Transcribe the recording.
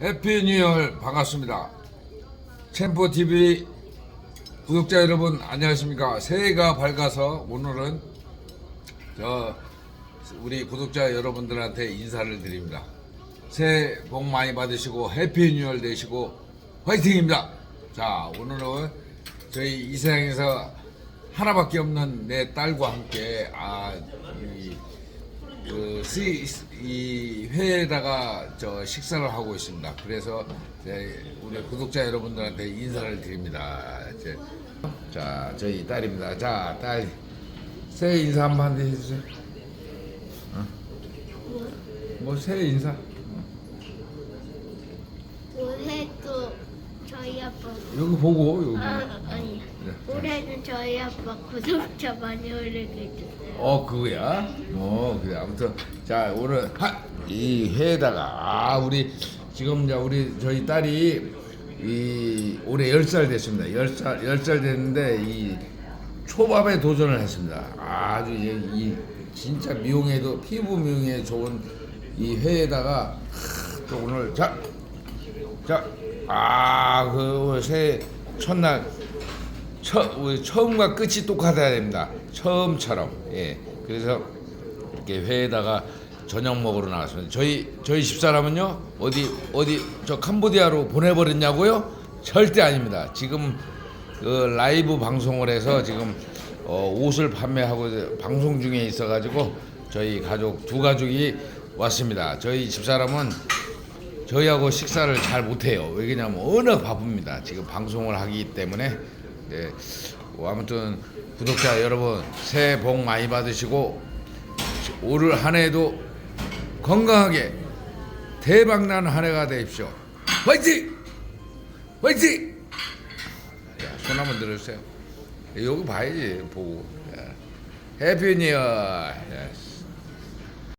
해피 뉴이얼 반갑습니다. 챔포 TV 구독자 여러분 안녕하십니까? 새해가 밝아서 오늘은 저 우리 구독자 여러분들한테 인사를 드립니다. 새해 복 많이 받으시고 해피 뉴이얼 되시고 화이팅입니다. 자 오늘은 저희 이 세상에서 하나밖에 없는 내 딸과 함께 아 이 그, 시, 이 회에다가 저 식사를 하고 있습니다. 그래서 이제 우리 구독자 여러분들한테 인사를 드립니다. 이제 자, 저희 딸입니다. 자, 딸 새해 인사 한번 해주세요. 어? 뭐 새해 인사? 올해도 저희 아빠 여기 보고 여기. 아 아니 네. 올해는 저희 아빠 구독자 많이 올리게 해주세요. 어 그거야? 어 그래 아무튼 자 오늘 하, 이 회에다가 아 우리 지금 이제 우리 저희 딸이 이 올해 10살 됐습니다. 10살 10살 됐는데 이 초밥에 도전을 했습니다. 아주 이, 이 진짜 미용에도 피부 미용에 좋은 이 회에다가 하, 또 오늘 자 자, 아, 그, 새 첫날, 처, 우리 처음과 끝이 똑같아야 됩니다. 처음처럼. 예. 그래서 이렇게 회에다가 저녁 먹으러 나왔습니다. 저희, 저희 집사람은요, 어디, 어디, 저 캄보디아로 보내버렸냐고요? 절대 아닙니다. 지금 그 라이브 방송을 해서 지금 어, 옷을 판매하고 방송 중에 있어가지고 저희 가족, 두 가족이 왔습니다. 저희 집사람은 저희하고 식사를 잘 못해요. 왜냐면 워낙 바쁩니다. 지금 방송을 하기 때문에 네. 뭐 아무튼 구독자 여러분 새해 복 많이 받으시고 올 한 해도 건강하게 대박나는 한 해가 되십시오. 화이팅! 화이팅! 야, 손 한번 들어주세요. 여기 봐야지 보고. 야. 해피 뉴. 예스.